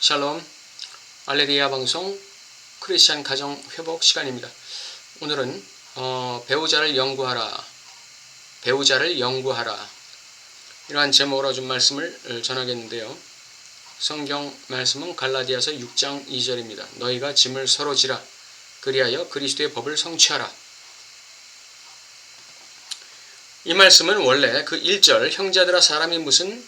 샬롬 알레리아 방송 크리스찬 가정 회복 시간입니다. 오늘은 어, 배우자를 연구하라 배우자를 연구하라 이러한 제목으로 좀 말씀을 전하겠는데요. 성경 말씀은 갈라디아서 6장 2절입니다. 너희가 짐을 서로 지라 그리하여 그리스도의 법을 성취하라. 이 말씀은 원래 그 1절 형제들아 사람이 무슨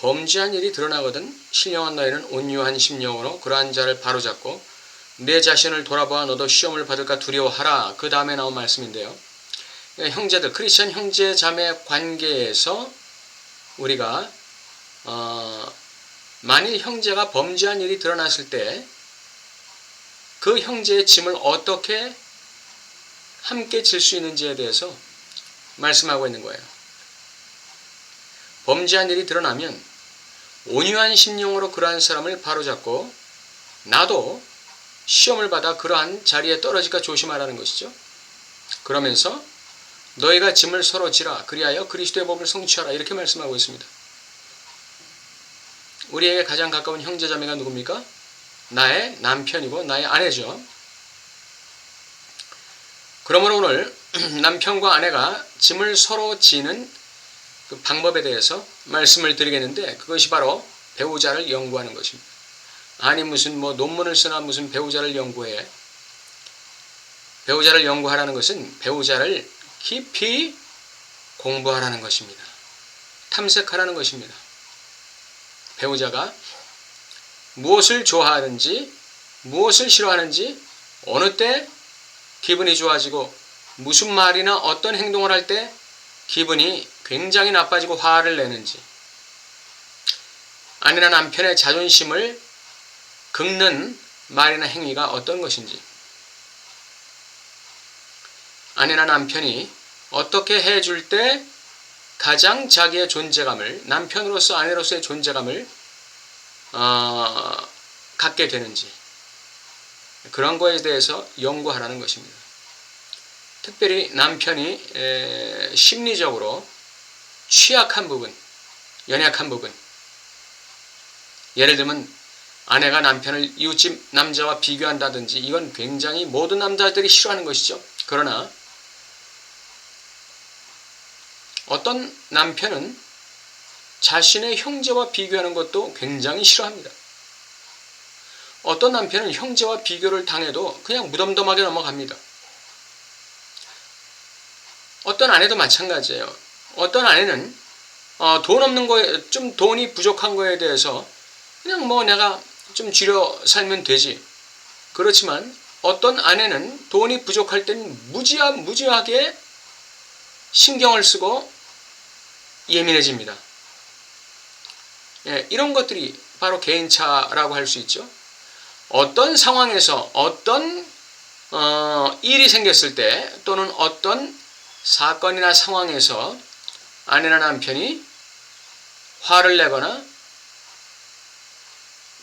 범죄한 일이 드러나거든 신령한 너희는 온유한 심령으로 그러한 자를 바로잡고 내 자신을 돌아보아 너도 시험을 받을까 두려워하라 그 다음에 나온 말씀인데요. 형제들 크리스천 형제 자매 관계에서 우리가 어, 만일 형제가 범죄한 일이 드러났을 때 그 형제의 짐을 어떻게 함께 질 수 있는지에 대해서 말씀하고 있는 거예요. 범죄한 일이 드러나면 온유한 심령으로 그러한 사람을 바로잡고 나도 시험을 받아 그러한 자리에 떨어질까 조심하라는 것이죠. 그러면서 너희가 짐을 서로 지라 그리하여 그리스도의 법을 성취하라 이렇게 말씀하고 있습니다. 우리에게 가장 가까운 형제자매가 누굽니까? 나의 남편이고 나의 아내죠. 그러므로 오늘 남편과 아내가 짐을 서로 지는 그 방법에 대해서 말씀을 드리겠는데 그것이 바로 배우자를 연구하는 것입니다. 아니 무슨 뭐 논문을 쓰나 무슨 배우자를 연구해. 배우자를 연구하라는 것은 배우자를 깊이 공부하라는 것입니다. 탐색하라는 것입니다. 배우자가 무엇을 좋아하는지, 무엇을 싫어하는지, 어느 때 기분이 좋아지고, 무슨 말이나 어떤 행동을 할 때 기분이 굉장히 나빠지고 화를 내는지, 아내나 남편의 자존심을 긁는 말이나 행위가 어떤 것인지, 아내나 남편이 어떻게 해줄 때 가장 자기의 존재감을, 남편으로서 아내로서의 존재감을 어, 갖게 되는지 그런 거에 대해서 연구하라는 것입니다. 특별히 남편이 에, 심리적으로 취약한 부분, 연약한 부분. 예를 들면 아내가 남편을 이웃집 남자와 비교한다든지 이건 굉장히 모든 남자들이 싫어하는 것이죠. 그러나 어떤 남편은 자신의 형제와 비교하는 것도 굉장히 싫어합니다. 어떤 남편은 형제와 비교를 당해도 그냥 무덤덤하게 넘어갑니다. 어떤 아내도 마찬가지예요. 어떤 아내는 어, 돈 없는 거에 좀 돈이 부족한 거에 대해서 그냥 뭐 내가 좀 줄여 살면 되지. 그렇지만 어떤 아내는 돈이 부족할 땐 무지하, 무지하게 신경을 쓰고 예민해집니다. 예, 이런 것들이 바로 개인차라고 할 수 있죠. 어떤 상황에서 어떤 어, 일이 생겼을 때 또는 어떤 사건이나 상황에서 아내나 남편이 화를 내거나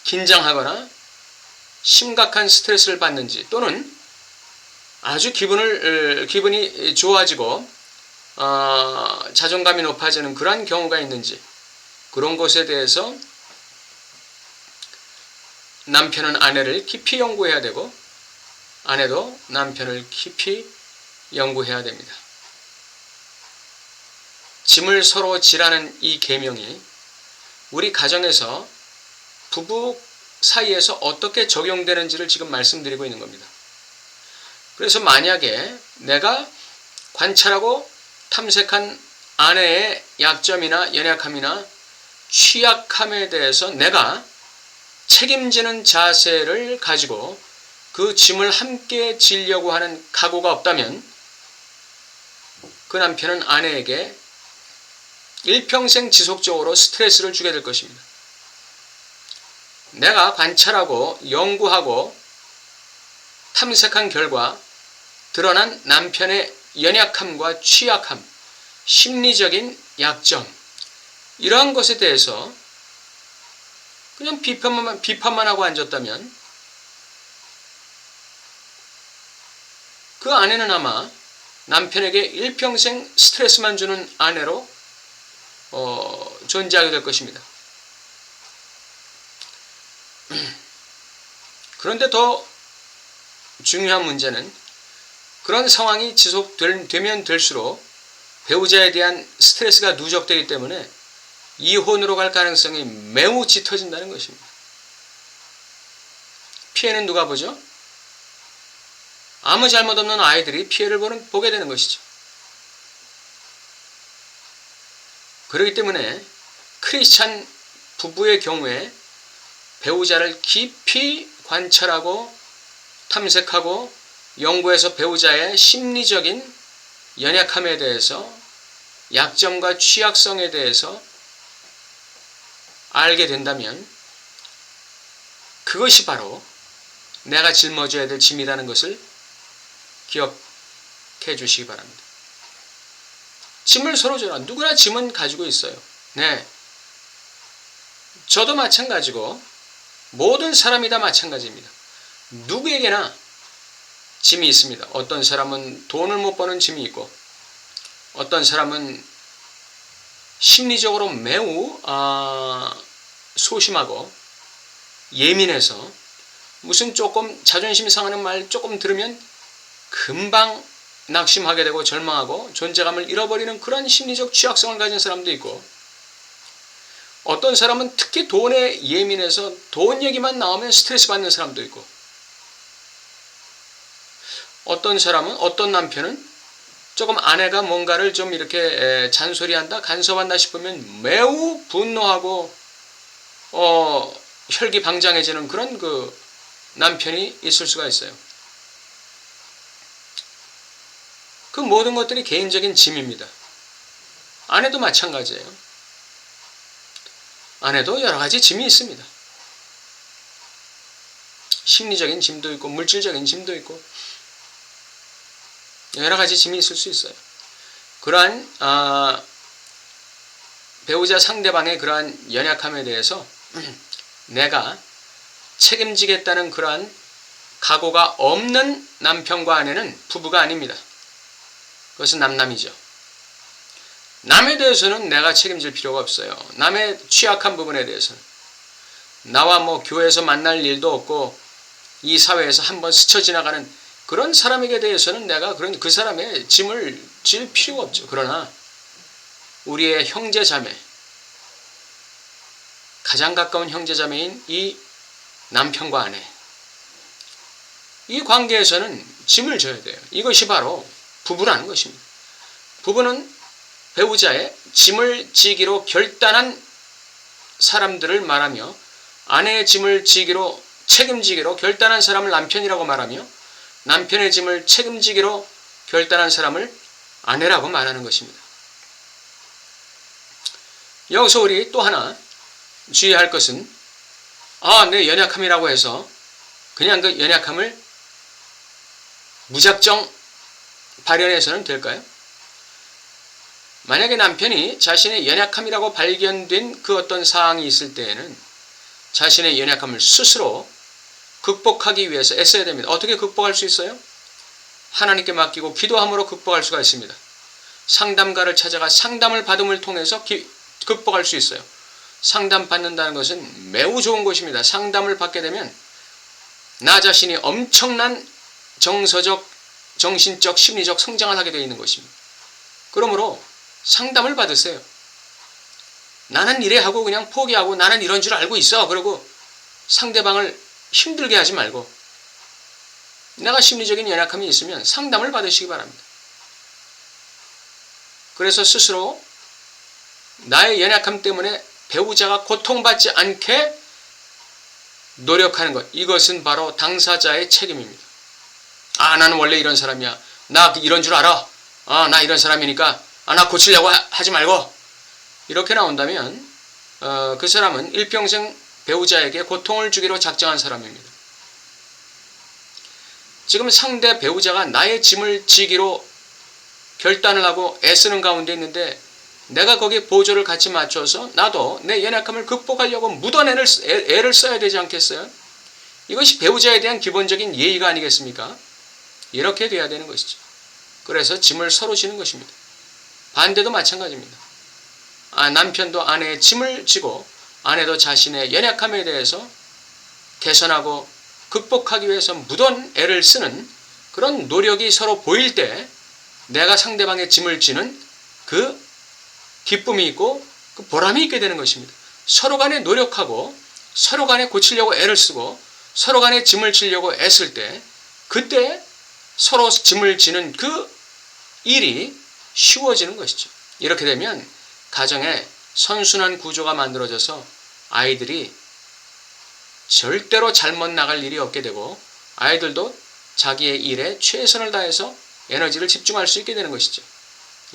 긴장하거나 심각한 스트레스를 받는지 또는 아주 기분을 기분이 좋아지고 어, 자존감이 높아지는 그러한 경우가 있는지 그런 것에 대해서 남편은 아내를 깊이 연구해야 되고 아내도 남편을 깊이 연구해야 됩니다. 짐을 서로 지라는 이 계명이 우리 가정에서 부부 사이에서 어떻게 적용되는지를 지금 말씀드리고 있는 겁니다. 그래서 만약에 내가 관찰하고 탐색한 아내의 약점이나 연약함이나 취약함에 대해서 내가 책임지는 자세를 가지고 그 짐을 함께 지려고 하는 각오가 없다면 그 남편은 아내에게 일평생 지속적으로 스트레스를 주게 될 것입니다. 내가 관찰하고 연구하고 탐색한 결과 드러난 남편의 연약함과 취약함, 심리적인 약점, 이러한 것에 대해서 그냥 비판만, 비판만 하고 앉았다면 그 아내는 아마 남편에게 일평생 스트레스만 주는 아내로 어, 존재하게 될 것입니다. 그런데 더 중요한 문제는 그런 상황이 지속되면 될수록 배우자에 대한 스트레스가 누적되기 때문에 이혼으로 갈 가능성이 매우 짙어진다는 것입니다. 피해는 누가 보죠? 아무 잘못 없는 아이들이 피해를 보는, 보게 되는 것이죠. 그렇기 때문에 크리스찬 부부의 경우에 배우자를 깊이 관찰하고 탐색하고 연구해서 배우자의 심리적인 연약함에 대해서 약점과 취약성에 대해서 알게 된다면 그것이 바로 내가 짊어져야 될 짐이라는 것을 기억해 주시기 바랍니다. 짐을 서로 져라. 누구나 짐은 가지고 있어요. 네. 저도 마찬가지고 모든 사람이 다 마찬가지입니다. 누구에게나 짐이 있습니다. 어떤 사람은 돈을 못 버는 짐이 있고 어떤 사람은 심리적으로 매우 아, 소심하고 예민해서 무슨 조금 자존심 상하는 말 조금 들으면 금방 낙심하게 되고 절망하고 존재감을 잃어버리는 그런 심리적 취약성을 가진 사람도 있고 어떤 사람은 특히 돈에 예민해서 돈 얘기만 나오면 스트레스 받는 사람도 있고 어떤 사람은 어떤 남편은 조금 아내가 뭔가를 좀 이렇게 잔소리한다 간섭한다 싶으면 매우 분노하고 어 혈기방장해지는 그런 그 남편이 있을 수가 있어요. 그 모든 것들이 개인적인 짐입니다. 아내도 마찬가지예요. 아내도 여러 가지 짐이 있습니다. 심리적인 짐도 있고 물질적인 짐도 있고 여러 가지 짐이 있을 수 있어요. 그러한 아, 배우자 상대방의 그러한 연약함에 대해서 내가 책임지겠다는 그러한 각오가 없는 남편과 아내는 부부가 아닙니다. 그것은 남남이죠. 남에 대해서는 내가 책임질 필요가 없어요. 남의 취약한 부분에 대해서는. 나와 뭐 교회에서 만날 일도 없고 이 사회에서 한번 스쳐 지나가는 그런 사람에게 대해서는 내가 그런 그 사람의 짐을 질 필요가 없죠. 그러나 우리의 형제 자매 가장 가까운 형제 자매인 이 남편과 아내 이 관계에서는 짐을 져야 돼요. 이것이 바로 부부라는 것입니다. 부부는 배우자의 짐을 지기로 결단한 사람들을 말하며 아내의 짐을 지기로 책임지기로 결단한 사람을 남편이라고 말하며 남편의 짐을 책임지기로 결단한 사람을 아내라고 말하는 것입니다. 여기서 우리 또 하나 주의할 것은 아, 내 연약함이라고 해서 그냥 그 연약함을 무작정 발현해서는 될까요? 만약에 남편이 자신의 연약함이라고 발견된 그 어떤 사항이 있을 때에는 자신의 연약함을 스스로 극복하기 위해서 애써야 됩니다. 어떻게 극복할 수 있어요? 하나님께 맡기고 기도함으로 극복할 수가 있습니다. 상담가를 찾아가 상담을 받음을 통해서 기, 극복할 수 있어요. 상담 받는다는 것은 매우 좋은 것입니다. 상담을 받게 되면 나 자신이 엄청난 정서적, 정신적, 심리적 성장을 하게 되어 있는 것입니다. 그러므로 상담을 받으세요. 나는 이래 하고 그냥 포기하고 나는 이런 줄 알고 있어. 그리고 상대방을 힘들게 하지 말고 내가 심리적인 연약함이 있으면 상담을 받으시기 바랍니다. 그래서 스스로 나의 연약함 때문에 배우자가 고통받지 않게 노력하는 것. 이것은 바로 당사자의 책임입니다. 아, 나는 원래 이런 사람이야. 나 이런 줄 알아. 아, 나 이런 사람이니까. 아, 나 고치려고 하, 지 말고. 이렇게 나온다면, 어, 그 사람은 일평생 배우자에게 고통을 주기로 작정한 사람입니다. 지금 상대 배우자가 나의 짐을 지기로 결단을 하고 애쓰는 가운데 있는데 내가 거기에 보조를 같이 맞춰서 나도 내 연약함을 극복하려고 묻어내는 애를 써야 되지 않겠어요? 이것이 배우자에 대한 기본적인 예의가 아니겠습니까? 이렇게 돼야 되는 것이죠. 그래서 짐을 서로 지는 것입니다. 반대도 마찬가지입니다. 아, 남편도 아내의 짐을 지고 아내도 자신의 연약함에 대해서 개선하고 극복하기 위해서 무던 애를 쓰는 그런 노력이 서로 보일 때 내가 상대방의 짐을 지는 그 기쁨이 있고 그 보람이 있게 되는 것입니다. 서로 간에 노력하고 서로 간에 고치려고 애를 쓰고 서로 간에 짐을 지려고 애쓸 때 그때 서로 짐을 지는 그 일이 쉬워지는 것이죠. 이렇게 되면 가정에 선순환 구조가 만들어져서 아이들이 절대로 잘못 나갈 일이 없게 되고 아이들도 자기의 일에 최선을 다해서 에너지를 집중할 수 있게 되는 것이죠.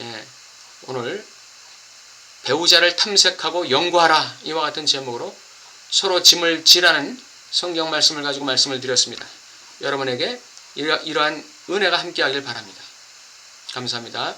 예, 오늘 배우자를 탐색하고 연구하라 이와 같은 제목으로 서로 짐을 지라는 성경 말씀을 가지고 말씀을 드렸습니다. 여러분에게 이러한 은혜가 함께하길 바랍니다. 감사합니다.